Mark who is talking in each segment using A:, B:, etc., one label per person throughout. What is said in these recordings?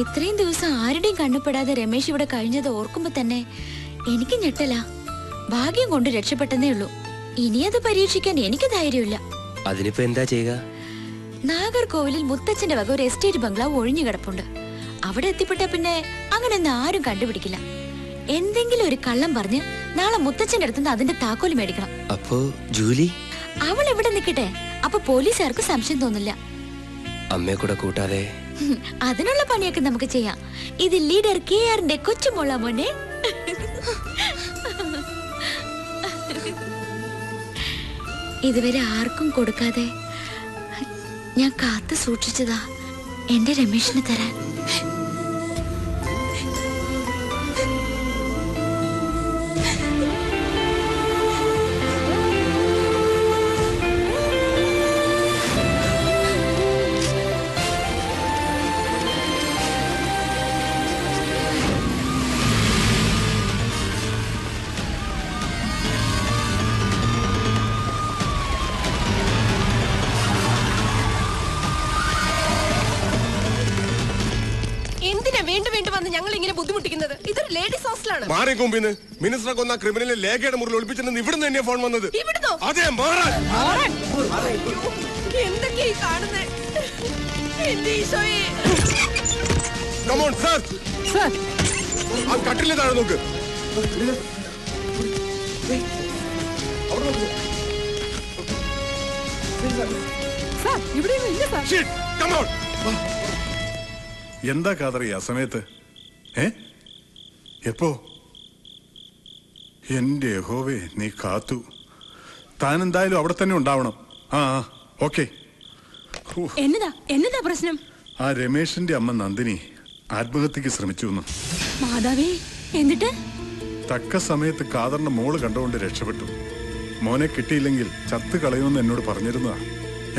A: ഇത്രയും ദിവസം ആരുടെയും കണ്ണുപെടാതെ രമേശ് ഇവിടെ കഴിഞ്ഞത് ഓർക്കുമ്പോ തന്നെ എനിക്ക് ഞെട്ടല. ഭാഗ്യം കൊണ്ട് രക്ഷപ്പെട്ടെന്നേ ഉള്ളൂ. ഇനി അത് പരീക്ഷിക്കാൻ എനിക്ക് ധൈര്യമില്ല.
B: അതിനിപ്പോ എന്താ ചെയ്യുക?
A: നാഗർകോവിലിൽ മുത്തച്ഛന്റെ വക ഒരു എസ്റ്റേറ്റ് ബംഗ്ലാവ് ഒഴിഞ്ഞു കിടപ്പുണ്ട്. അവിടെ എത്തിപ്പെട്ട പിന്നെ അങ്ങനെ ഒന്നും ആരും കണ്ടുപിടിക്കില്ല. എന്തെങ്കിലും ഒരു കള്ളം പറഞ്ഞ് നാളെ മുത്തച്ഛന്റെ അടുത്തുനിന്ന് അതിന്റെ താക്കോൽ മേടിക്കണം.
B: അപ്പോ ജൂലി?
A: അവൾ എവിടെ നിൽക്കട്ടെ? അപ്പൊ പോലീസുകാർക്ക് സംശയം തോന്നില്ല.
B: അമ്മയെ കൂടെ കൂട്ടാതെ?
A: അതിനുള്ള പണിയൊക്കെ നമുക്ക് ചെയ്യാം. ഇത് ലീഡർ കെ ആറിന്റെ കൊച്ചുമോള മോനെ. ഇതുവരെ ആർക്കും കൊടുക്കാതെ ഞാൻ കാത്തു സൂക്ഷിച്ചതാ എന്റെ രമേശിന് തരാൻ.
C: മാറി കൊമ്പിന്ന് മിനിസ്റ്ററെ കൊന്ന ക്രിമിനലിനെ ലേഖയുടെ മുറിൽ ഒളിപ്പിച്ചെന്ന് ഇവിടുന്ന് തന്നെയാ ഫോൺ വന്നത്.
D: ഇവിടുന്നോ?
C: അതെ മാറാൻ
D: എന്തൊക്കെയാ ഈ കാണുന്നേ? എന്റെ ഈശോയെ.
C: കമോൺ സാർ ആ കട്ടിലെ താഴെ നോക്ക്. Shit, come on.
E: എന്താ കാതറി ആ സമയത്ത്? ഏ? എപ്പോ? എന്റെ യഹോവേ നീ കാത്തു. താൻ എന്തായാലും അവിടെ തന്നെ ഉണ്ടാവണം. ആ ഓക്കെ.
F: എന്നതാ എന്നതാ പ്രശ്നം?
E: ആ രമേശിന്റെ അമ്മ നന്ദിനി ആത്മഹത്യക്ക് ശ്രമിച്ചു
F: മാതാവേ എന്നിട്ട്?
E: തക്ക സമയത്ത് കാതറിന്റെ മോൾ കണ്ടുകൊണ്ട് രക്ഷപ്പെട്ടു. മോനെ കിട്ടിയില്ലെങ്കിൽ ചത്ത് കളയുമെന്ന് എന്നോട് പറഞ്ഞിരുന്നതാ.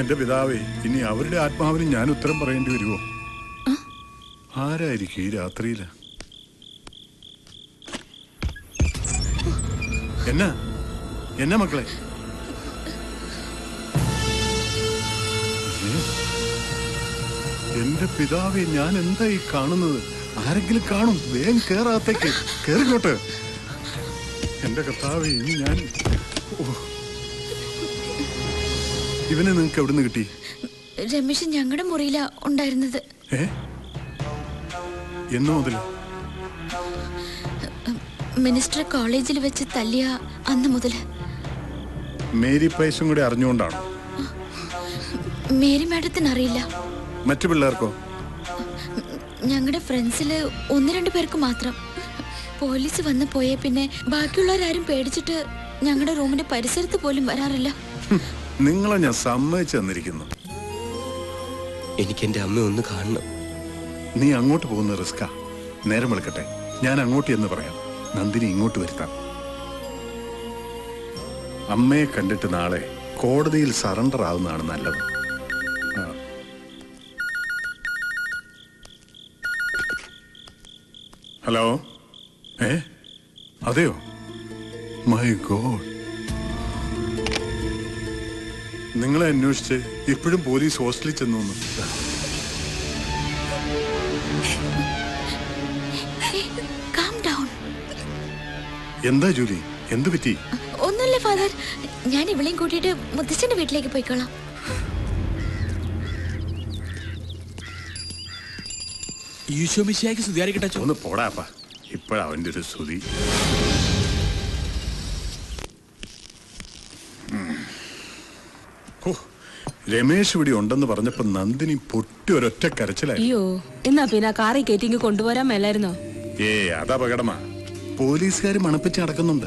E: എന്റെ പിതാവേ ഇനി അവരുടെ ആത്മാവിന് ഞാൻ ഉത്തരം പറയേണ്ടി വരുമോ ആരായിരിക്കും ഈ രാത്രിയിൽ? എന്നാ? എന്നാ മക്കളെ? എന്റെ പിതാവെ ഞാൻ എന്താ ഈ കാണുന്നത്? ആരെങ്കിലും കാണും. വേഗം കേറാത്തേക്ക്. കേറിക്കോട്ടെ. എന്റെ കർത്താവെ ഇനി ഞാൻ. ഇവനെ നിങ്ങക്ക് എവിടുന്ന് കിട്ടി?
A: രമേശ് ഞങ്ങളുടെ മുറിയിലാ ഉണ്ടായിരുന്നത്.
E: ഏ? എന്നു മുതൽ
A: മിനിസ്റ്റർ കോളേജിൽ വെച്ച് തല്ലിയ അന്ന് മുതൽ.
E: മേരി പൈസും കൂടി അറിഞ്ഞുകൊണ്ടാണ്?
A: മേരി മാഡത്തിന് അറിയില്ല.
E: മറ്റു പിള്ളേർക്കോ?
A: ഞങ്ങളുടെ ഫ്രണ്ട്സിൽ ഒന്ന് രണ്ട് പേർക്ക് മാത്രം. പോലീസ് വന്ന് പോയേ പിന്നെ ബാക്കിയുള്ളവരാരും പേടിച്ചിട്ട് ഞങ്ങളുടെ റൂമിന്റെ പരിസരത്ത് പോലും വരാറില്ല.
E: നിങ്ങളെ ഞാൻ സമ്മതിച്ചു തന്നിരിക്കുന്നു.
B: എനിക്ക് എന്റെ അമ്മ ഒന്ന് കാണണം.
E: നീ അങ്ങോട്ട് പോകുന്ന റിസ്കാ നേരം വെളുക്കട്ടെ. ഞാൻ അങ്ങോട്ട് എന്ന് പറയാം. നന്ദിനി ഇങ്ങോട്ട് വരുത്താം. അമ്മയെ കണ്ടിട്ട് നാളെ കോടതിയിൽ സറണ്ടർ ആവുന്നതാണ് നല്ലത്. ഹലോ? ഏ? അതെയോ? മൈ ഗോഡ് നിങ്ങളെ അന്വേഷിച്ച് ഇപ്പോഴും പോലീസ് ഹോസ്റ്റലിൽ ചെന്നു എന്താ ജൂലി? എന്തു പറ്റി?
A: ഒന്നുമില്ല ഫാദർ. ഞാൻ ഇവളെയും കൂട്ടിയിട്ട് മുത്തച്ഛന്റെ വീട്ടിലേക്ക് പോയിക്കോളാം.
G: ഈശോമിശിയാക്കി സ്തുതിയായിരിക്കട്ടെ.
E: ഒന്ന് പോടാപ്പാ ഇപ്പോഴാ അവന്റെ ഒരു സ്തുതി. രമേശ് ഇവിടെ ഉണ്ടെന്ന് പറഞ്ഞപ്പോ നന്ദിനി പൊട്ടി ഒരൊറ്റ കരച്ചിലായി.
F: അയ്യോ എന്നാ പിന്നെ ആ കാറി കയറ്റിങ് കൊണ്ടുപോരാൻ മേലായിരുന്നോ?
E: ഏ അതപകടമാ പോലീസുകാർ മണപ്പിച്ച് നടക്കുന്നുണ്ട്.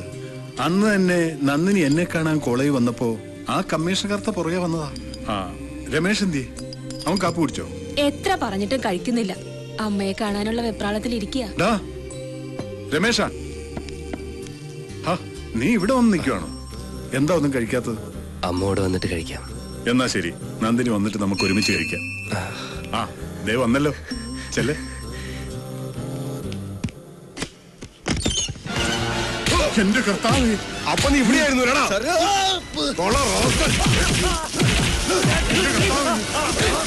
E: അന്ന് തന്നെ നന്ദിനി എന്നെ കാണാൻ കോളേജ് വന്നപ്പോ ആ കമ്മീഷണർത്ത പുറകെ വന്നതാ. ആ രമേശ് എന്തി അവൻ കാപ്പ് കുടിച്ചോ?
F: എത്ര പറഞ്ഞിട്ടും കഴിക്കുന്നില്ല. അമ്മയെ കാണാനുള്ള വെപ്രാളത്തിൽ ഇരിക്കുക
E: രമേശ. ഹാ നീ ഇവിടെ വന്ന് നിൽക്കുവാണോ? എന്താ ഒന്നും കഴിക്കാത്തത്?
B: അമ്മോട് വന്നിട്ട് കഴിക്കാം.
E: എന്നാ ശരി. നന്ദിനി വന്നിട്ട് നമുക്ക് ഒരുമിച്ച് കഴിക്കാം. ആ ദേ വന്നല്ലോ. ചെല്ലേ. എന്റെ കർത്താവ്
C: അപ്പൊ നീ ഇവിടെയായിരുന്നു.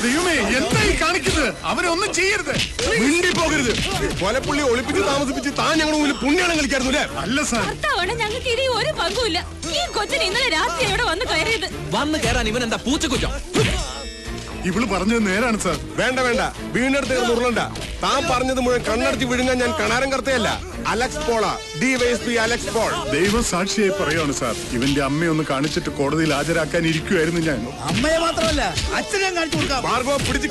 E: ദൈവമേ എന്തായി കാണിക്കുന്നത്? അവനെ ഒന്നും ചെയ്യരുത്.
C: മിണ്ടി പോകരുത് കൊലപ്പുള്ളി ഒളിപ്പിച്ച് താമസിപ്പിച്ച് താൻ ഞങ്ങളുടെ മുന്നിൽ പുണ്യാളം കളിക്കായിരുന്നു അല്ലേ?
E: അല്ല സാർ.
F: ഞങ്ങൾക്ക് ഇനി ഒരു പങ്കുമില്ല. ഈ കൊച്ചിന് ഇന്നലെ രാത്രി ഇവിടെ വന്ന് കയറിയത്.
G: വന്ന് കയറാൻ ഇവൻ എന്താ പൂച്ചക്കുറ്റം?
E: ഇവൾ പറഞ്ഞത് നേരാണ് സർ.
C: വേണ്ട വേണ്ട. വീണ്ടെടുത്ത് ഉരുളണ്ട. താൻ പറഞ്ഞത് മുഴുവൻ കണ്ണടച്ച് വിഴുങ്ങാൻ ഞാൻ കണാരം കർത്തയല്ല Alex Paul D Y S P Alex Paul.
E: ദൈവ സാക്ഷിയായി പറയാണ് സാർ. ഇവന്റെ അമ്മയെ ഒന്ന് കാണിച്ചിട്ട് കോടതിയിൽ ഹാജരാക്കാൻ ഇരിക്കുവായിരുന്നു ഞാൻ.
H: അമ്മയെ മാത്രമല്ല അച്ഛനെ കാണിച്ചു കൊടുക്കാം.
C: ഭാർഗവ പിടിച്ച്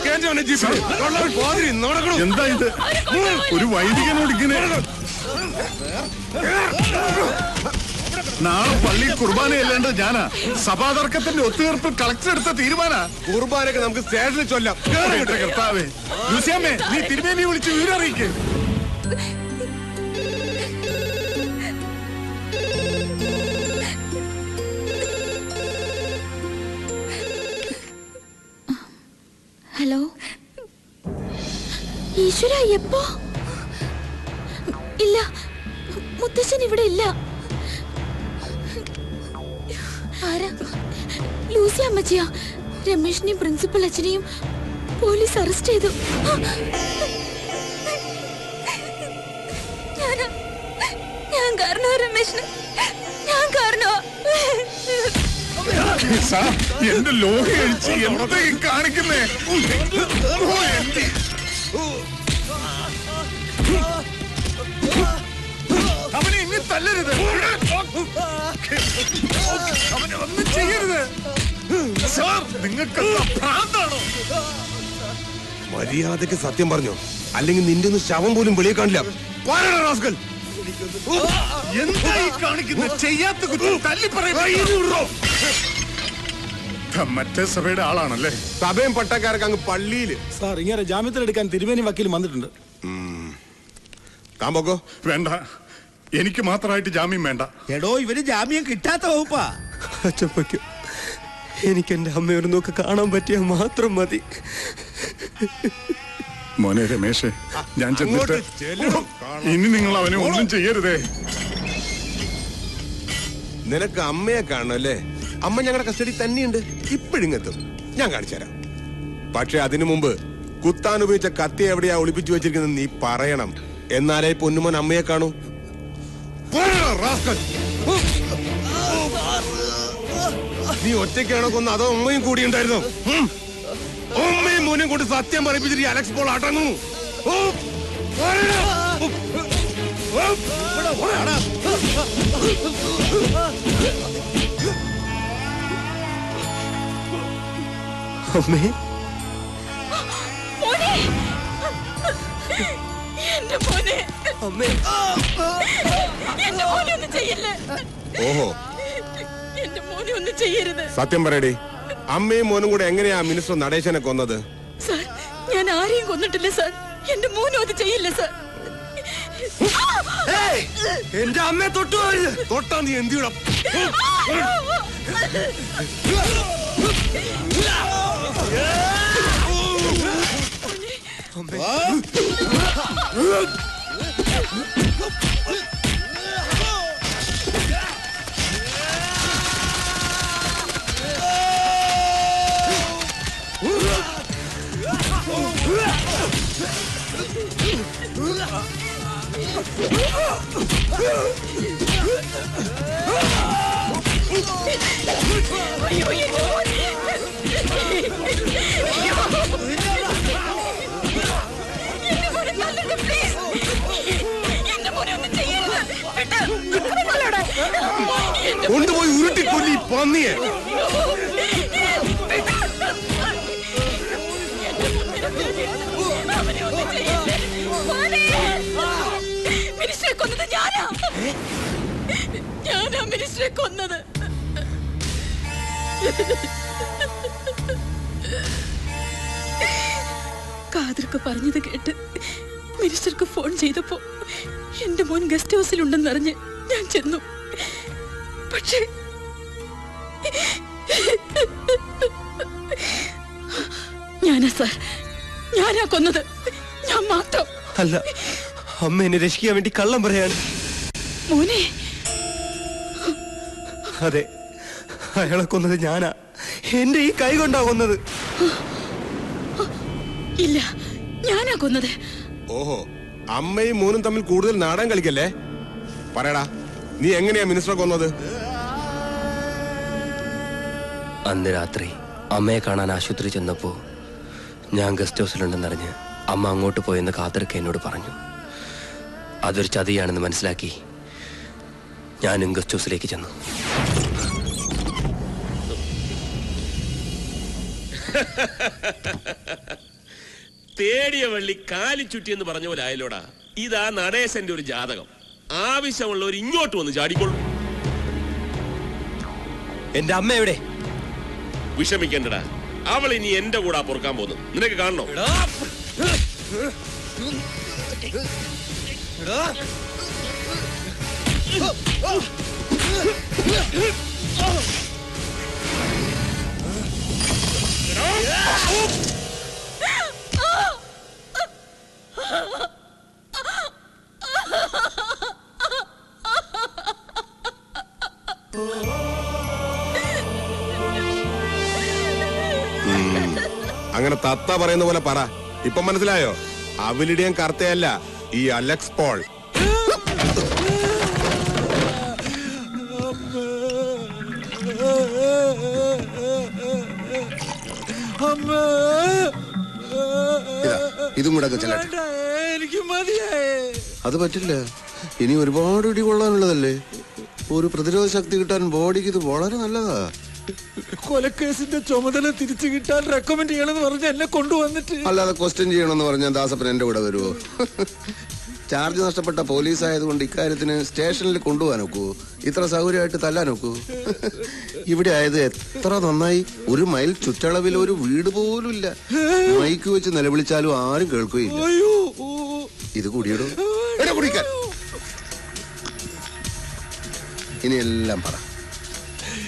E: എന്താ ഇത്? ഒരു വൈദികനോട് ഇങ്ങനെ നാളെ പള്ളിയിൽ കുർബാനയല്ലേണ്ടത് ഞാനാ. സഭാതർക്കത്തിന്റെ ഒത്തുതീർപ്പ് കളക്ടർ എടുത്ത തീരുമാനാ.
C: കുർബാനൊക്കെ നമുക്ക് സ്റ്റേഷനിൽ ചൊല്ലാം.
E: കർത്താവേ ലൂസിയമ്മേ നീ തിരുമേനി വിളിച്ച് വിവരറിയിക്കേ
A: ഹലോ? ഈശ്വര എപ്പോ? ഇല്ല മുത്തശ്ശൻ ഇവിടെ ഇല്ല. ആരാ? ലൂസി അമ്മച്ചിയാ? രമേഷിനെയും പ്രിൻസിപ്പൽ അച്ഛനെയും പോലീസ് അറസ്റ്റ് ചെയ്തു. ഞാൻ കാരണോ രമേഷിന്? ഞാൻ കാരണോ?
E: എന്റെ ലോഹ അഴിച്ച് എന്താ? ഈ കാണിക്കുന്നേ തല്ലരുത്. അവനെ ഒന്നും ചെയ്യരുത്. സാർ നിങ്ങൾക്ക് ഭ്രാന്താണോ?
C: മര്യാദയ്ക്ക് സത്യം പറഞ്ഞു. അല്ലെങ്കിൽ നിന്റെ ഒന്ന് ശവം പോലും വെളിയെ കാണില്ല. റാസ്കൽ.
E: കാണിക്കുന്നത് ചെയ്യാത്ത കുറ്റം തല്ലി മറ്റേ സഭയുടെ ആളാണല്ലേ?
C: സഭയും പട്ടക്കാരൊക്കെ അങ്ങ് പള്ളിയിൽ.
H: സാർ ഇങ്ങനെ ജാമ്യത്തിലെടുക്കാൻ തിരുവേനി വക്കീൽ വന്നിട്ടുണ്ട്.
C: താൻ പോക്കോ.
E: വേണ്ട. എനിക്ക് മാത്രമായിട്ട് ജാമ്യം വേണ്ട.
H: എടോ ഇവർ ജാമ്യം കിട്ടാത്ത വകുപ്പാ.
B: അച്ചപ്പയ്ക്കും എനിക്ക് എന്റെ അമ്മയൊരു നോക്ക് കാണാൻ പറ്റിയാൽ മാത്രം മതി.
E: മോനെ രമേശേ ഞാൻ ചെന്നിട്ട് ഇനി നിങ്ങൾ അവനെ ഒന്നും ചെയ്യരുതേ.
C: നിനക്ക് അമ്മയെ കാണല്ലേ അമ്മ ഞങ്ങളുടെ കസ്റ്റഡി തന്നെയുണ്ട്. ഇപ്പോഴിങ്ങെത്തും ഞാൻ കാണിച്ചു തരാം. പക്ഷെ അതിനു മുമ്പ് കുത്താൻ ഉപയോഗിച്ച കത്തി എവിടെയാ ഒളിപ്പിച്ചു വെച്ചിരിക്കുന്നത് നീ പറയണം. എന്നാലേ പൊന്നുമോൻ അമ്മയെ കാണൂ. നീ ഒറ്റയ്ക്കാണോ കൊന്ന അതോ ഉമ്മയും കൂടി ഉണ്ടായിരുന്നു ഉമ്മയും മോനും കൊണ്ട് സത്യം പറയിപ്പിച്ചിട്ട് അലക്സ് പോൾ അടങ്ങുന്നു
B: അമ്മേ
F: എന്റെ മോനെ ഒന്നും ചെയ്യല്ലേ.
C: ഓഹോ.
F: എന്റെ മോനെ ഒന്നും ചെയ്യരുത്.
C: സത്യം പറയടി. അമ്മയും മോനും കൂടെ എങ്ങനെയാ മിനിസ്റ്റർ നടേശനെ കൊന്നത്?
F: സാർ ഞാൻ ആരെയും കൊന്നിട്ടില്ല സാർ. എന്റെ മോനും അത് ചെയ്യില്ല സാർ.
C: എന്റെ അമ്മയെ തൊട്ടു തൊട്ടാ നീ എന്തിയുടെ
F: അയ്യോ എന്റെ മോനെ
C: കൊണ്ടുപോയി ഉരുട്ടിക്കൊല്ലി പന്നിയെ.
F: കൊന്നത് ഞാനാ. മിനിസ്റ്ററെ കൊന്നത്. കാതർക്ക് പറഞ്ഞത് കേട്ട് മിനിസ്റ്റർക്ക് ഫോൺ ചെയ്തപ്പോ എന്റെ മോൻ ഗസ്റ്റ് ഹൗസിലുണ്ടെന്നറിഞ്ഞ് ഞാൻ ചെന്നു. ഞാനാ സാർ. ഞാനാ കൊന്നത്. ഞാൻ മാത്രം.
B: അല്ല അമ്മ എന്നെ രക്ഷിക്കാൻ വേണ്ടി കള്ളം പറയാണ്.
F: മോനെ.
B: അതെ അയാളെ കൊന്നത് ഞാനാ. എന്റെ ഈ കൈ കൊണ്ടാ കൊന്നത്.
F: ഇല്ല ഞാനാ കൊന്നത്.
C: ഓഹോ അമ്മയും മോനും തമ്മിൽ കൂടുതൽ നാടൻ കളിക്കല്ലേ? പറയടാ നീ എങ്ങനെയാ മിനിസ്റ്റർ കൊന്നത്?
B: അന്ന് രാത്രി അമ്മയെ കാണാൻ ആശുപത്രി ചെന്നപ്പോൾ ഞാൻ ഗസ്റ്റ് ഹൗസിലുണ്ടെന്നറിഞ്ഞ് അമ്മ അങ്ങോട്ട് പോയെന്ന് കാത്തിരക്ക എന്നോട് പറഞ്ഞു. അതൊരു ചതിയാണെന്ന് മനസ്സിലാക്കി ഞാനും ഗസ്റ്റ് ഹൗസിലേക്ക് ചെന്നു.
I: തേടിയ വള്ളി കാലി ചുറ്റി എന്ന് പറഞ്ഞ പോലെ ആയല്ലോടാ. ഇതാ നടേശന്റെ ഒരു ജാതകം. ആവശ്യമുള്ളവർ ഇങ്ങോട്ട് വന്ന് ചാടിക്കൊള്ളു
B: എന്റെ അമ്മ എവിടെ?
I: വിഷമിക്കണ്ടടാ. അവൾ ഇനി എന്റെ കൂടെ പൊറുക്കാൻ പോകുന്നു. നിനക്ക് കാണണോ?
C: അങ്ങനെ തത്ത പറയുന്ന പോലെ പറ. ഇപ്പൊ മനസ്സിലായോ? അവിലിടിയൻ കർത്തയല്ല ഈ അലക്സ് പോൾ.
J: ഇതും കൂടെ ചെല്ലട്ടെ.
H: എനിക്ക് മതിയായേ.
J: അത് പറ്റില്ല. ഇനി ഒരുപാട് ഇടി കൊള്ളാനുള്ളതല്ലേ? ഒരു പ്രതിരോധ ശക്തി കിട്ടാൻ ബോഡിക്ക് ഇത് വളരെ നല്ലതാ.
H: കൊലക്കേസിന്റെ ചുമതല തിരിച്ചു കിട്ടാൻ റെക്കമെൻഡ് ചെയ്യണമെന്ന് പറഞ്ഞ് എന്നെ കൊണ്ടുവന്നിട്ട്.
J: അല്ലാതെ ക്വസ്റ്റ്യൻ ചെയ്യണമെന്ന് പറഞ്ഞാൽ ദാസപ്പൻ എന്റെ കൂടെ വരുമോ ചാർജ് നഷ്ടപ്പെട്ട പോലീസ് ആയതുകൊണ്ട് ഇക്കാര്യത്തിന് സ്റ്റേഷനിൽ കൊണ്ടുപോകാൻ നോക്കൂ ഇത്ര സൗകര്യമായിട്ട് തല്ലാൻ നോക്കൂ ഇവിടെ ആയത് എത്ര നന്നായി. ഒരു മൈൽ ചുറ്റളവിൽ ഒരു വീട് പോലും ഇല്ല. മൈക്ക് വെച്ച് നിലവിളിച്ചാലും ആരും കേൾക്കുകയില്ല. ഇത് കുടിയിടും. കുടിക്കാൻ. ഇനി എല്ലാം പറ.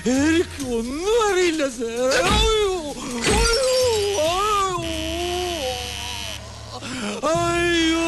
H: എനിക്ക് ഒന്നും അറിയില്ല സാർ അയ്യോ അയ്യോ. അയ്യോ.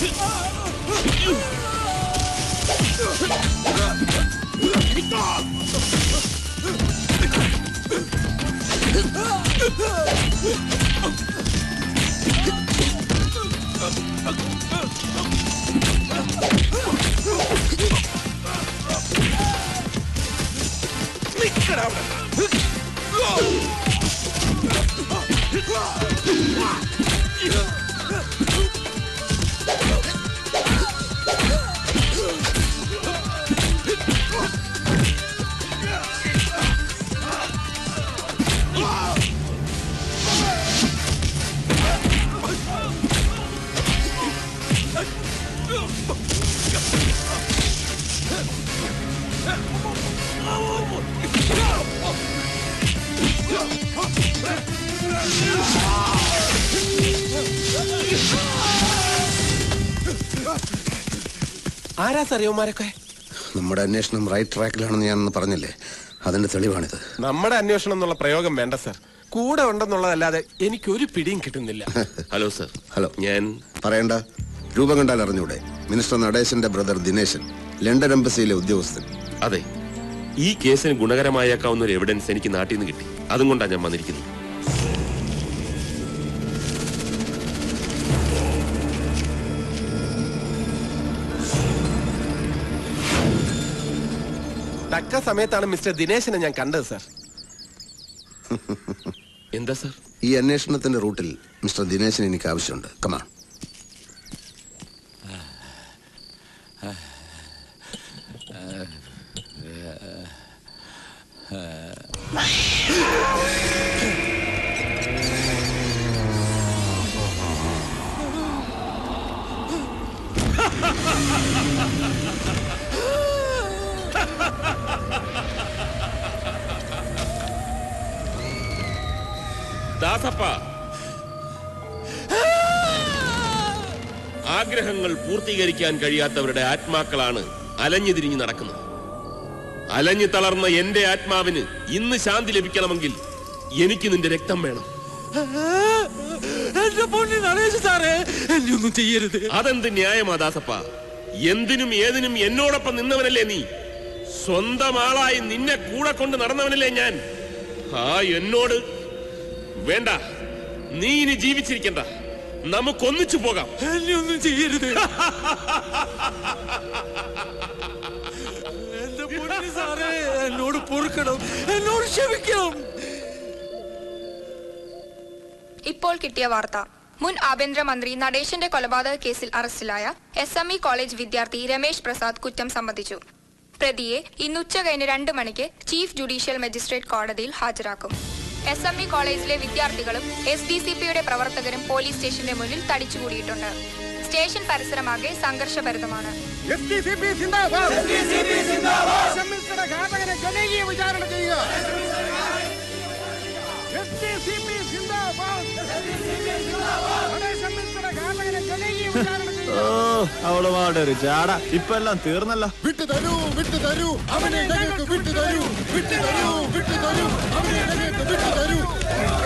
H: Get out of here!
J: ആരാ സറിയവന്മാരൊക്കെ നമ്മുടെ അന്വേഷണം റൈറ്റ് ട്രാക്കിലാണെന്ന് ഞാൻ പറഞ്ഞില്ലേ? അതിന്റെ തെളിവാണിത്.
K: നമ്മുടെ അന്വേഷണം എന്നുള്ള പ്രയോഗം വേണ്ട സർ കൂടെ ഉണ്ടെന്നുള്ളതല്ലാതെ എനിക്ക് ഒരു പിടിയും കിട്ടുന്നില്ല.
I: ഹലോ സർ
J: ഹലോ
I: ഞാൻ
J: പറയണ്ട. രൂപം കണ്ടാൽ അറിഞ്ഞൂടെ. മിനിസ്റ്റർ നടേശന്റെ ബ്രദർ ദിനേശൻ ലണ്ടൻ എംബസിയിലെ ഉദ്യോഗസ്ഥൻ.
I: അതെ. ഈ കേസിന് ഗുണകരമായേക്കാവുന്ന ഒരു എവിഡൻസ് എനിക്ക് നാട്ടിൽ നിന്ന് കിട്ടി. അതും കൊണ്ടാണ് ഞാൻ വന്നിരിക്കുന്നത്.
K: സമയത്താണ് മിസ്റ്റർ ദിനേശിനെ ഞാൻ കണ്ടത് സാർ.
I: എന്താ സാർ?
J: ഈ അന്വേഷണത്തിന്റെ റൂട്ടിൽ മിസ്റ്റർ ദിനേശിന് എനിക്ക് ആവശ്യമുണ്ട്. കമാ
I: ദാസപ്പ. ആഗ്രഹങ്ങൾ പൂർത്തീകരിക്കാൻ കഴിയാത്തവരുടെ ആത്മാക്കളാണ് അലഞ്ഞു തിരിഞ്ഞു നടക്കുന്നത്. അലഞ്ഞു തളർന്ന എന്റെ ആത്മാവിന് ഇന്ന് ശാന്തി ലഭിക്കണമെങ്കിൽ എനിക്ക് നിന്റെ രക്തം വേണം. അതെന്ത് ന്യായമാ ദാസപ്പ? എന്തിനും ഏതിനും എന്നോടൊപ്പം നിന്നവനല്ലേ നീ? സ്വന്തം ആളായി നിന്നെ കൂടെ കൊണ്ട് നടന്നവനല്ലേ ഞാൻ? ആ എന്നോട് വേണ്ട. നീ ഇനി ജീവിച്ചിരിക്കണ്ട. നമുക്കൊന്നിച്ചു പോകാം.
H: എന്നെ ഒന്നും ചെയ്യരുത്. എന്റെ പൊന്നി സാറേ എന്നോട് പൊറുക്കണം. എന്നോട് ക്ഷമിക്കണം.
L: ഇപ്പോൾ കിട്ടിയ വാർത്ത. മുൻ ആഭ്യന്തരമന്ത്രി നടേശന്റെ കൊലപാതക കേസിൽ അറസ്റ്റിലായ എസ് എം ഇ കോളേജ് വിദ്യാർത്ഥി രമേശ് പ്രസാദ് കുറ്റം സമ്മതിച്ചു. പ്രതിയെ ഇന്ന് ഉച്ച കഴിഞ്ഞ് രണ്ട് മണിക്ക് ചീഫ് ജുഡീഷ്യൽ മജിസ്ട്രേറ്റ് കോടതിയിൽ ഹാജരാക്കും. എസ് എം ഇ കോളേജിലെ വിദ്യാർത്ഥികളും എസ് ഡി സി പിയുടെ പ്രവർത്തകരും പോലീസ് സ്റ്റേഷന്റെ മുന്നിൽ തടിച്ചുകൂടിയിട്ടുണ്ട്. സ്റ്റേഷൻ പരിസരമാകെ സംഘർഷഭരിതമാണ്.
F: ഘാതകനെ ജനകീയ വിചാരണ ചെയ്യുക.
M: ഓ അവളുമാരുടെ ഒരു ചാട. ഇപ്പൊ എല്ലാം തീർന്നല്ലോ.
F: വിട്ടു തരൂ വിട്ടു തരൂ. അവനെ ഞങ്ങൾക്ക് വിട്ടു തരൂ വിട്ടു തരൂ വിട്ടു തരൂ. അവനെ ഞങ്ങൾക്ക് വിട്ടു തരൂ.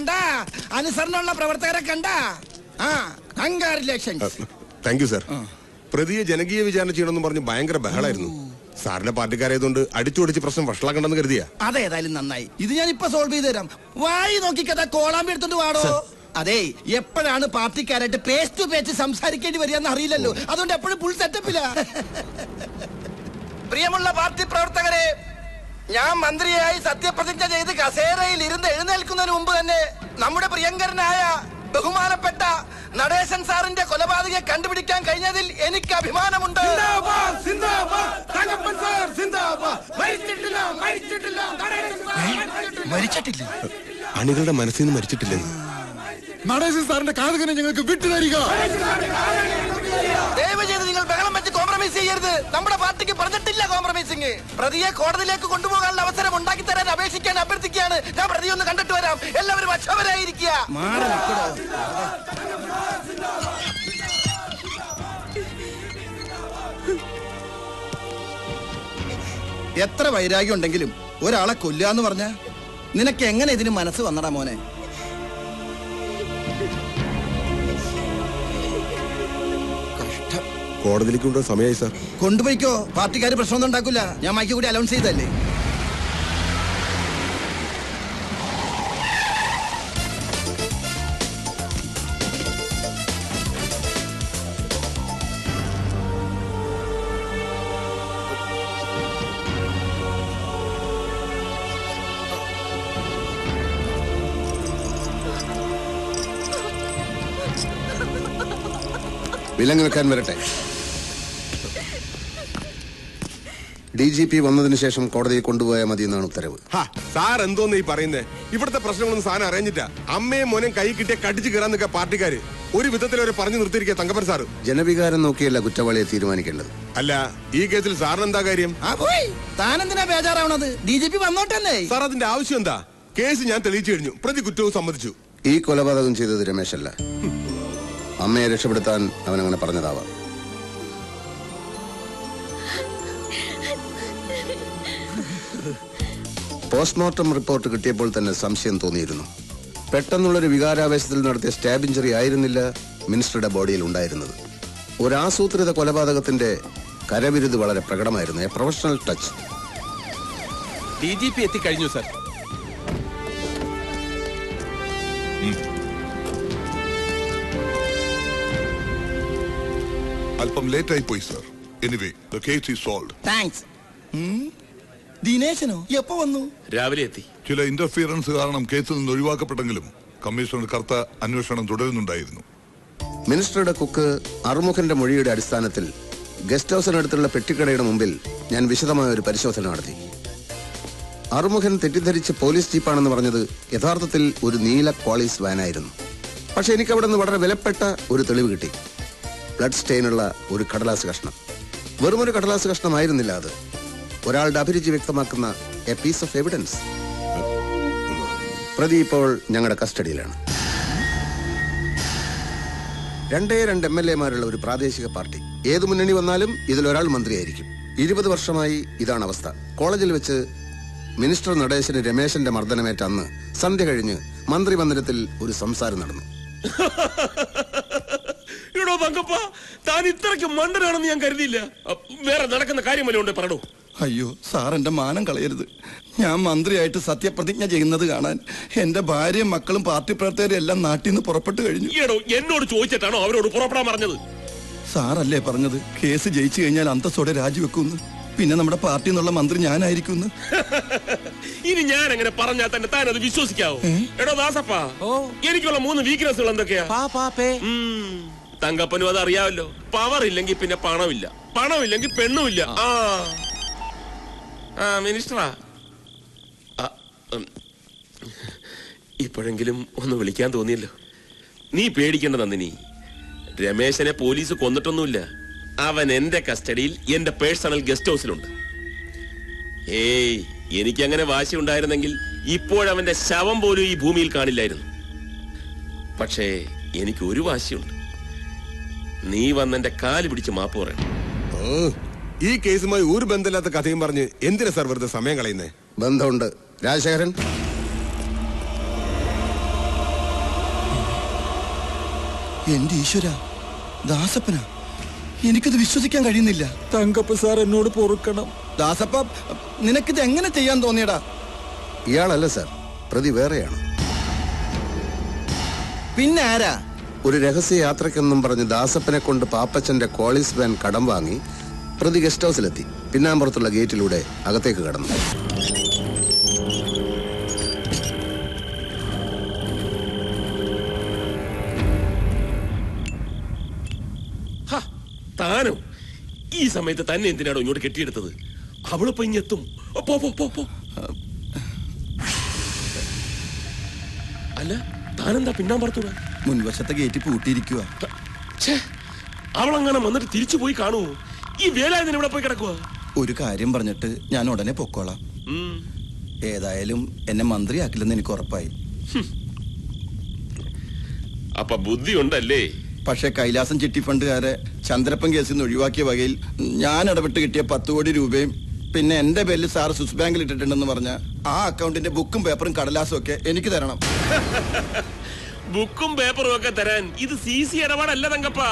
N: കണ്ട? അനുസരണമുള്ള പ്രവർത്തകരെ കണ്ട? ആ കൺഗ്രാറ്റുലേഷൻസ്
C: താങ്ക് യു സർ പ്രതിയെ ജനകീയ വിചാരണ ചെയ്യണമെന്ന് പറഞ്ഞ് ഭയങ്കര ബഹളായിരുന്നു. സാറിന്റെ പാർട്ടിക്കാരായതുകൊണ്ട് അടിച്ചുപൊടിച്ച് പ്രശ്നം വഷളാക്കണ്ടെന്ന് കരുതിയാ?
N: അതേതായാലും നന്നായി. ഇത് ഞാൻ ഇപ്പൊ സോൾവ് ചെയ്ത് തരാം. വായി നോക്കിക്കഥ കോളാമ്പി എടുത്തോണ്ട് വാടോ? അതെ എപ്പോഴാണ് പാർട്ടിക്കാരായിട്ട് പേസ്റ്റ് ടു പേച്ച് സംസാരിക്കേണ്ടി വരികയെന്ന് അറിയില്ലല്ലോ. അതുകൊണ്ട് എപ്പോഴും ഫുൾ സെറ്റപ്പില്ല പ്രിയമുള്ള പാർട്ടി പ്രവർത്തകരെ ഞാൻ മന്ത്രിയായി സത്യപ്രതിജ്ഞ ചെയ്ത് കസേരയിൽ ഇരുന്ന് എഴുന്നേൽക്കുന്നതിന് മുമ്പ് തന്നെ നമ്മുടെ പ്രിയങ്കരനായ ബഹുമാനപ്പെട്ട നടേശൻ സാറിന്റെ കൊലപാതകയെ കണ്ടുപിടിക്കാൻ കഴിഞ്ഞതിൽ എനിക്ക് അഭിമാനമുണ്ട്. മരിച്ചിട്ടില്ല
C: അണികളുടെ മനസ്സിൽ നിന്ന് മരിച്ചിട്ടില്ലേ
F: നടേശൻ സാറിന്റെ കാതകനെ ഞങ്ങൾക്ക് വിട്ടു തരിക
N: കോംപ്രമൈസ് ചെയ്യരുത്. നമ്മുടെ പാർട്ടിക്ക് പറഞ്ഞിട്ടില്ല കോംപ്രമൈസിങ് പ്രതിയെ കോടതിയിലേക്ക് കൊണ്ടുപോകാനുള്ള അവസരം ഉണ്ടാക്കി തരാൻ അപേക്ഷിക്കാൻ അഭ്യർത്ഥിക്കുകയാണ്. ഞാൻ പ്രതി ഒന്ന് കണ്ടിട്ട് വരാം. എല്ലാവരും അക്ഷമരായിരിക്കുക. എത്ര വൈരാഗ്യം ഉണ്ടെങ്കിലും ഒരാളെ കൊല്ലുക എന്ന് പറഞ്ഞ നിനക്ക് എങ്ങനെ ഇതിന് മനസ്സ് വന്നടാ മോനെ?
C: കോടതിയിലേക്ക് കൊണ്ടുപോകാൻ സമയമായി സാർ.
N: കൊണ്ടുപോയിക്കോ. പാർട്ടിക്കാർ പ്രശ്നമൊന്നും ഉണ്ടാക്കില്ല ഞാൻ മൈക്ക് കൂടി അലൗൺസ് ചെയ്തല്ലേ
J: വിലങ്ങ് വെക്കാൻ വരട്ടെ. ഡി ജി പി വന്നതിന് ശേഷം കോടതിയിൽ കൊണ്ടുപോയാൽ മതി എന്നാണ് ഉത്തരവ്
C: സാർ എന്തോന്ന് ഈ പറയുന്നേ? ഇവിടുത്തെ പ്രശ്നങ്ങളൊന്നും സാധനം അറിഞ്ഞിട്ടാ അമ്മയും മോനും കൈ കിട്ടിയ കടിച്ചു കയറാൻ നിൽക്കുക പാർട്ടിക്കാര്. ഒരു വിധത്തിൽ അവരെ പറഞ്ഞു നിർത്തിയിരിക്കുക തങ്കപ്പൻ സാർ
J: ജനവികാരം നോക്കിയല്ല കുറ്റവാളിയെ തീരുമാനിക്കേണ്ടത്.
C: അല്ല ഈ കേസിൽ സാറിന് എന്താ കാര്യം?
N: ആ പോയി. താനെന്തിനാ ബേജാറാവണത്? ഡി ജി പി വന്നോട്ടെന്നേ.
C: സാർ അതിന്റെ ആവശ്യം എന്താ? കേസ് ഞാൻ തെളിയിച്ചു കഴിഞ്ഞു. പ്രതി കുറ്റവും സമ്മതിച്ചു.
J: ഈ കൊലപാതകം ചെയ്തത് രമേശല്ല. അമ്മയെ രക്ഷപ്പെടുത്താൻ അവൻ അങ്ങനെ പറഞ്ഞതാവാം. പോസ്റ്റ്മോർട്ടം റിപ്പോർട്ട് കിട്ടിയപ്പോൾ തന്നെ സംശയം തോന്നിയിരുന്നു. പെട്ടെന്നുള്ളൊരു വികാരാവേശത്തിൽ നടത്തിയ സ്റ്റാബ് ഇഞ്ചറി ആയിരുന്നില്ല മിനിസ്റ്ററുടെ ബോഡിയിൽ ഉണ്ടായിരുന്നത്. ഒരു ആസൂത്രിത കൊലപാതകത്തിന്റെ കരവിരുത് വളരെ പ്രകടമായിരുന്നു. A professional touch.
K: D G P എത്തിക്കഴിഞ്ഞു സർ.
O: അല്പം ലേറ്റ് ആയി പോയി sir. Anyway the case is solve
N: thanks ദിനേശനോ? എപ്പോ വന്നു?
I: രാവിലെ എത്തി.
O: ചില ഇന്റർഫിയറൻസ് കാരണം കേസിൽ നിന്ന് ഒഴിവാക്കപ്പെട്ടെങ്കിലും കമ്മീഷണർ കർത്ത അന്വേഷണം തുടരുന്നുണ്ടായിരുന്നു.
J: മിനിസ്റ്ററുടെ കുക്ക് അറുമുഖന്റെ മൊഴിയുടെ അടിസ്ഥാനത്തിൽ ഗസ്റ്റ് ഹൗസിനടുത്തുള്ള പെട്ടിക്കടയുടെ മുമ്പിൽ ഞാൻ വിശദമായ ഒരു പരിശോധന നടത്തി. അറുമുഖൻ തെറ്റിദ്ധരിച്ച് പോലീസ് ജീപ്പാണെന്ന് പറഞ്ഞത് യഥാർത്ഥത്തിൽ ഒരു നീല പോളീസ് വാനായിരുന്നു. പക്ഷെ എനിക്ക് അവിടെ നിന്ന് വളരെ വിലപ്പെട്ട ഒരു തെളിവ് കിട്ടി. ബ്ലഡ് സ്റ്റെയിനുള്ള ഒരു കടലാസ് കഷ്ണം. വെറുമൊരു കടലാസ് കഷ്ണമായിരുന്നില്ല അത്. ഒരാളുടെ അഭിരുചി വ്യക്തമാക്കുന്ന എ പീസ് ഓഫ് എവിഡൻസ് പ്രതി ഇപ്പോൾ ഞങ്ങളുടെ കസ്റ്റഡിയിലാണ്. രണ്ടേ രണ്ട് എം എൽ എമാരുള്ള ഒരു പ്രാദേശിക പാർട്ടി. ഏത് മുന്നണി വന്നാലും ഇതിലൊരാൾ മന്ത്രിയായിരിക്കും. ഇരുപത് വർഷമായി ഇതാണ് അവസ്ഥ. കോളേജിൽ വെച്ച് മിനിസ്റ്റർ നടേശന് രമേശന്റെ മർദ്ദനമേറ്റ അന്ന് സന്ധ്യ കഴിഞ്ഞ് മന്ത്രിമന്ദിരത്തിൽ ഒരു സംസാരം നടന്നു.
I: എടോ ഇത്രയ്ക്ക് മണ്ടനാണെന്ന് ഞാൻ കരുതിയില്ല. വേറെ നടക്കുന്ന കാര്യം ഉണ്ട് പറടോ.
N: അയ്യോ സാർ എന്റെ മാനം കളയരുത്. ഞാൻ മന്ത്രിയായിട്ട് സത്യപ്രതിജ്ഞ ചെയ്യുന്നത് കാണാൻ എന്റെ ഭാര്യയും മക്കളും പാർട്ടി പ്രവർത്തകരും എല്ലാം നാട്ടിൽ നിന്ന് പുറപ്പെട്ടു കഴിഞ്ഞു.
I: എന്നോട് ചോദിച്ചിട്ടാണോ അവരോട് പുറപ്പെടാൻ പറഞ്ഞത്?
N: സാറല്ലേ പറഞ്ഞത്? കേസ് ജയിച്ചു കഴിഞ്ഞാൽ അന്തസ്സോടെ രാജിവെക്കുമെന്ന്. പിന്നെ നമ്മുടെ പാർട്ടി എന്നുള്ള മന്ത്രി ഞാനായിരിക്കുന്നു
I: ഇനി ഞാൻ അങ്ങനെ പറഞ്ഞാൽ തന്നെ താൻ അത് വിശ്വസിക്കാവോ എടോ ദാസപ്പ എനിക്കുള്ള മൂന്ന് വീക്ക്നെസ്സുകൾ എന്തൊക്കെയാ? ഉം, തങ്കപ്പനും അത് അറിയാമല്ലോ പവർ ഇല്ലെങ്കിൽ പിന്നെ പണമില്ല. പണമില്ലെങ്കിൽ പെണ്ണുമില്ല. ആ. ആ മിനിസ്റ്ററാ. ഇപ്പോഴെങ്കിലും ഒന്ന് വിളിക്കാൻ തോന്നിയല്ലോ. നീ പേടിക്കേണ്ട നന്ദിനി. രമേശനെ പോലീസ് കൊന്നിട്ടൊന്നുമില്ല. അവൻ എന്റെ കസ്റ്റഡിയിൽ എന്റെ പേഴ്സണൽ ഗസ്റ്റ് ഹൗസിലുണ്ട്. ഏയ് എനിക്കങ്ങനെ വാശി ഉണ്ടായിരുന്നെങ്കിൽ ഇപ്പോഴവന്റെ ശവം പോലും ഈ ഭൂമിയിൽ കാണില്ലായിരുന്നു. പക്ഷേ എനിക്ക് ഒരു വാശിയുണ്ട്. നീ വന്നെന്റെ കാൽ പിടിച്ച് മാപ്പ് പറയണം.
C: ഈ കേസുമായി ഒരു ബന്ധമില്ലാത്ത കഥയും പറഞ്ഞ് എന്തിനാ സാർ വെറുതെ സമയം കളയുന്നേ?
J: ബന്ധമുണ്ട്. രാജശേഖരൻ?
N: എന്റെ ഈശ്വര ദാസപ്പന. എനിക്കത് വിശ്വസിക്കാൻ കഴിയുന്നില്ല.
H: തങ്കപ്പ സാർ എന്നോട് പൊറുക്കണം.
N: ദാസപ്പ നിനക്കിത് എങ്ങനെ ചെയ്യാൻ തോന്നിയടാ?
J: ഇയാളല്ല സാർ. പ്രതി വേറെയാണ്.
N: പിന്നെ ആരാ?
J: ഒരു രഹസ്യ യാത്രക്കെന്നും പറഞ്ഞ് ദാസപ്പനെ കൊണ്ട് പാപ്പച്ചന്റെ കോളീസ് വാൻ കടം വാങ്ങി പ്രതി ഗസ്റ്റ് ഹൗസിലെത്തി. പിന്നാമ്പുറത്തുള്ള ഗേറ്റിലൂടെ അകത്തേക്ക് കടന്നു.
I: താനോ? ഈ സമയത്ത് തന്നെ എന്തിനാണോ ഇങ്ങോട്ട് കെട്ടിയെടുത്തത്? അവളിപ്പോ ഇങ്ങെത്തും പോ പോ പോ പോ. അല്ല താനെന്താ പിന്നാമ്പുറത്തൂടാ?
N: മുൻവശത്തെ ഗേറ്റ് പൂട്ടിയിരിക്കുക
I: അവളങ്ങനെ വന്നിട്ട് തിരിച്ചു പോയി കാണൂ ഈ വേലായുധൻ ഇവിടെ പോയി കിടക്കുക
N: ഒരു കാര്യം പറഞ്ഞിട്ട് ഞാൻ ഉടനെ പൊക്കോളാം. ഏതായാലും എന്നെ മന്ത്രിയാക്കില്ലെന്ന് എനിക്ക് ഉറപ്പായി.
I: അപ്പൊ ബുദ്ധി ഉണ്ടല്ലേ?
N: പക്ഷെ കൈലാസം ചിട്ടി ഫണ്ടുകാരെ ചന്ദ്രപ്പൻ കേസിൽ നിന്ന് ഒഴിവാക്കിയ വകയിൽ ഞാൻ ഇടപെട്ട് കിട്ടിയ പത്ത് കോടി രൂപയും പിന്നെ എന്റെ പേരിൽ സാർ സ്വിസ് ബാങ്കിൽ ഇട്ടിട്ടുണ്ടെന്ന് പറഞ്ഞ ആ അക്കൗണ്ടിന്റെ ബുക്കും പേപ്പറും കടലാസും ഒക്കെ എനിക്ക് തരണം.
I: ബുക്കും പേപ്പറും ഒക്കെ തരാൻ ഇത് സി സി ഇടപാടല്ല തങ്കപ്പ.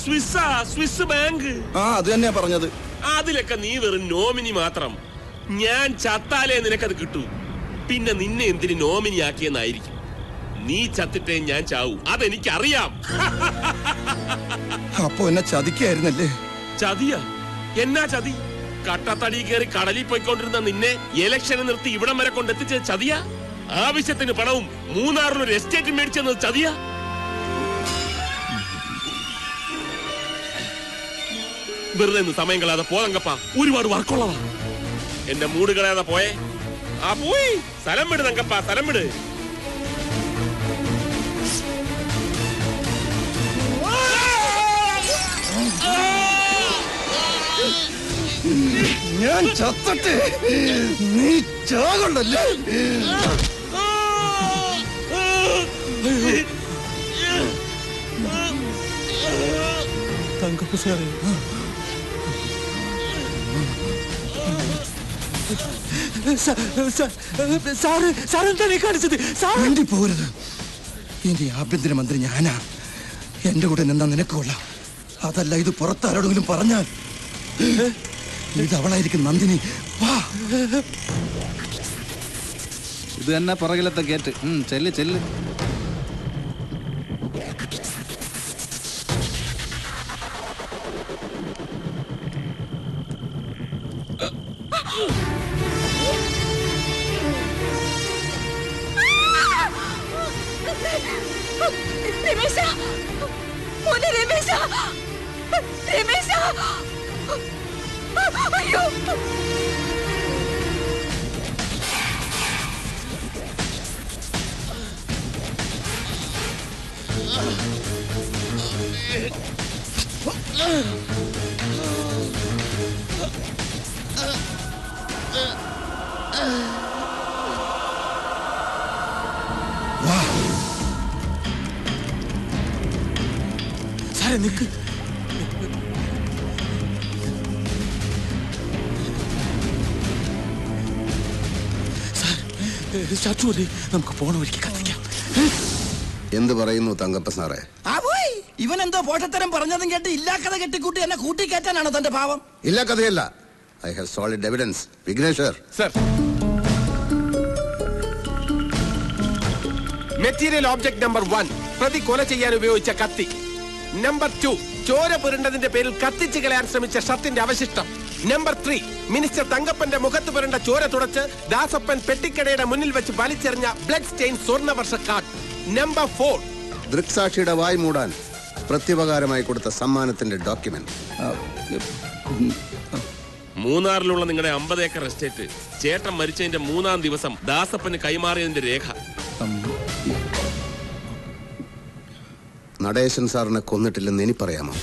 I: സ്വിസ്സാ സ്വിസ് ബാങ്ക്.
N: ആ അത് തന്നെയാ പറഞ്ഞത്.
I: അതിലൊക്കെ നീ വെറും നോമിനി മാത്രം. ഞാൻ ചത്താലേ നിനക്കത് കിട്ടൂ. പിന്നെ നിന്നെ എന്തിന് നോമിനി ആക്കിയെന്നായിരിക്കും. നീ ചത്തിട്ടേ ഞാൻ ചാവൂ. അതെനിക്കറിയാം.
N: അപ്പൊ എന്നെ ചതിക്കായിരുന്നല്ലേ?
I: ചതിയ? എന്നാ ചതി? കട്ടത്തടി കയറി കടലിൽ പോയിക്കൊണ്ടിരുന്ന നിന്നെ ഇലക്ഷന് നിർത്തി ഇവിടം വരെ കൊണ്ടെത്തിച്ചത് ചതിയ? ആവശ്യത്തിന് പണവും മൂന്നാറിൽ ഒരു എസ്റ്റേറ്റ് മേടിച്ചെന്നത് ചതിയ? വെറുതെ നിന്ന് സമയം കളയാതെ പോതങ്കപ്പ ഒരുപാട് വർക്കുള്ളതാ. എന്റെ മൂട് കളയാതെ പോയേ. ആ പോയി. സ്ഥലം വിട് തങ്കപ്പ സ്ഥലം വിട്.
N: ഞാൻ ചത്തട്ടെ നീ ചാകണ്ടല്ലേ?
H: തങ്കപ്പ സാറേ സാറ് സാറെന്താണ് ഈ കാണിച്ചത്? സാർ
N: വേണ്ടി പോകരുത്. ഇനി ആഭ്യന്തരമന്ത്രി ഞാനാ. എന്റെ കൂടെ നിന്നാ നിനക്ക് കൊള്ളാം. അതല്ല ഇത് പുറത്താരോടെങ്കിലും പറഞ്ഞാൽ. ഇത് അവളായിരിക്കും നന്ദിനി. വാ.
M: ഇത് തന്നെ പുറകിലത്തെ ഗേറ്റ് ചെല്ല് ചെല്ല്.
F: 你们下。我的
H: 脸面下。你们下。哎呦。嗯嗯嗯嗯嗯 നിക്ക് നമുക്ക് പോണ വഴിക്ക് കത്തിക്കാം.
J: എന്ത് പറയുന്നു തങ്കപ്പ സാറേ?
N: ആ പോയി ഇവൻ എന്തോ പോഷത്തരം പറഞ്ഞതും കേട്ട് ഇല്ലാ കഥ കെട്ടിക്കൂട്ടി എന്നെ കൂട്ടിക്കയറ്റാനാണോ തന്റെ ഭാവം
J: ഇല്ല കഥയല്ല. I have solid evidence Vigneshwar.
K: Sir material object number one പ്രതി കൊല ചെയ്യാൻ ഉപയോഗിച്ച കത്തി. നമ്പർ ടു ചോര പുരണ്ടതിന്റെ പേരിൽ കത്തിച്ചു കളയാൻ ശ്രമിച്ച ഷർട്ടിന്റെ അവശിഷ്ടം. നമ്പർ ത്രീ മിനിസ്റ്റർ തങ്കപ്പന്റെ മുഖത്ത് പുരണ്ട ചോര തുടച്ച് ദാസപ്പൻ പെട്ടിക്കടയുടെ മുന്നിൽ വെച്ച് വലിച്ചെറിഞ്ഞ blood stain Swarnavarsha card number four
J: ദൃക്സാക്ഷിയുടെ വായ് മൂടാൻ പ്രത്യുപകാരമായി കൊടുത്ത സമ്മാനത്തിന്റെ ഡോക്യുമെന്റ്
I: മൂന്നാറിലുള്ള നിങ്ങളുടെ അമ്പത് ഏക്കർ എസ്റ്റേറ്റ്. ചേട്ടൻ മരിച്ചതിന്റെ മൂന്നാം ദിവസം ദാസപ്പന് കൈമാറിയതിന്റെ രേഖ.
J: നടേശൻ സാറിനെ കൊന്നിട്ടില്ലെന്ന് എനിക്കറിയാമോ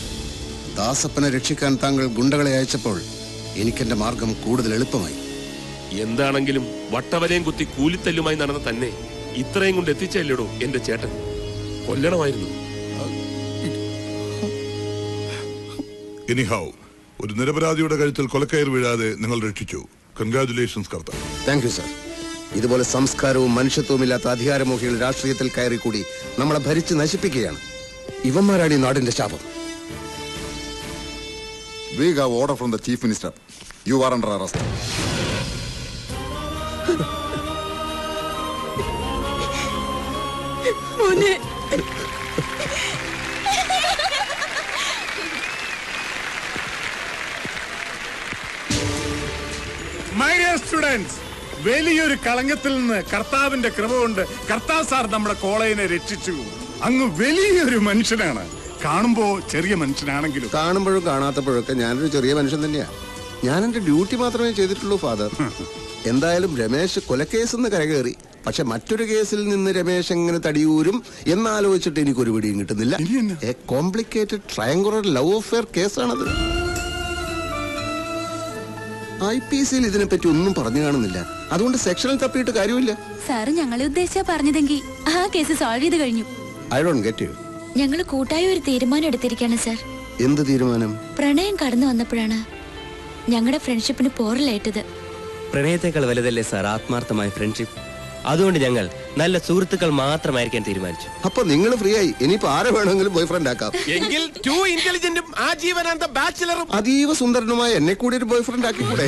J: ദാസപ്പനെ രക്ഷിക്കാൻ താങ്കൾ ഗുണ്ടകളെ അയച്ചപ്പോൾ എനിക്കെന്റെ മാർഗം കൂടുതൽ എളുപ്പമായി.
I: എന്താണെങ്കിലും വട്ടവരെയും കുത്തി കൂലിത്തല്ലുമായി നടന്ന തന്നെ ഇത്രയും കൊണ്ട് എത്തിച്ചല്ലേടോ എന്റെ ചേട്ടൻ? കൊല്ലണമായിരുന്നു.
O: എനിഹാവ് ഒരു നിരപരാധിയുടെ കഴുത്തിൽ കൊലക്കയർ വീഴാതെ നിങ്ങൾ രക്ഷിച്ചു. Congratulations Kartha
J: thank you sir ഇതുപോലെ സംസ്കാരവും മനുഷ്യത്വവും ഇല്ലാത്ത അധികാരമോഹികൾ രാഷ്ട്രീയത്തിൽ കയറി കൂടി നമ്മളെ ഭരിച്ച് നശിപ്പിക്കുകയാണ്. ഇവന്മാരാണ് ഈ നാടിന്റെ ശാപം
P: We have order from the Chief Minister. You are under arrest.
F: മോനെ
E: മൈ ഡിയർ സ്റ്റുഡൻസ് വലിയൊരു കളങ്കത്തിൽ നിന്ന് കർത്താവിന്റെ കൃപ കൊണ്ട് കർത്താവ് സാർ നമ്മുടെ കോളേജിനെ രക്ഷിച്ചു അങ്ങ് വലിയൊരു മനുഷ്യനാണ്. കാണുമ്പോ ചെറിയ മനുഷ്യനാണെങ്കിലും.
J: കാണുമ്പോഴും കാണാത്തപ്പോഴൊക്കെ ഞാനൊരു ചെറിയ മനുഷ്യൻ തന്നെയാണ് ഞാൻ എന്റെ ഡ്യൂട്ടി മാത്രമേ ചെയ്തിട്ടുള്ളൂ ഫാദർ. എന്തായാലും രമേശ് കൊലക്കേസ് എന്ന് കരകയറി. പക്ഷെ മറ്റൊരു കേസിൽ നിന്ന് രമേശ് എങ്ങനെ തടിയൂരും എന്നാലോചിച്ചിട്ട് എനിക്ക് ഒരു പിടിയും കിട്ടുന്നില്ല. A complicated triangular love affair കേസാണത്. I P സിയിൽ ഇതിനെപ്പറ്റി ഒന്നും പറഞ്ഞു കാണുന്നില്ല. അതുകൊണ്ട് സെക്ഷനിൽ തപ്പിയിട്ട് കാര്യമില്ല.
A: സാറ് ഞങ്ങളെ ഉദ്ദേശിച്ചാ പറഞ്ഞതെങ്കിൽ ആ കേസ് സോൾവ് ചെയ്ത് കഴിഞ്ഞു.
J: ഐ ഡോണ്ട് ഗെറ്റ് യു
A: ഞങ്ങൾ കൂട്ടായ ഒരു തീരുമാനം എടുത്തിരിക്കുകയാണ് സർ
J: എന്ത് തീരുമാനം?
A: പ്രണയം കടന്നു വന്നപ്പോഴാണ് ഞങ്ങളുടെ ഫ്രണ്ട്ഷിപ്പിന് പോറലേറ്റത്
B: പ്രണയത്തെക്കാൾ വലുതല്ലേ സാർ ആത്മാർത്ഥമായ ഫ്രണ്ട്ഷിപ്പ് അതുകൊണ്ട് ഞങ്ങൾ നല്ല സുഹൃത്തുക്കൾ മാത്രമായിരിക്കാൻ തീരുമാനിച്ചു.
J: അപ്പൊ നിങ്ങൾ ഫ്രീ ആയി ഇനിയിപ്പോ ആരെ വേണമെങ്കിലും ബോയ്ഫ്രണ്ട് ആക്കാം.
K: എങ്കിൽ ടു ഇന്റലിജന്റും ആജീവനാന്ത ബാച്ചിലറും
J: അതീവ സുന്ദരനുമായ എന്നെ കൂടി ഒരു ബോയ്ഫ്രണ്ട് ആക്കിക്കൂടെ?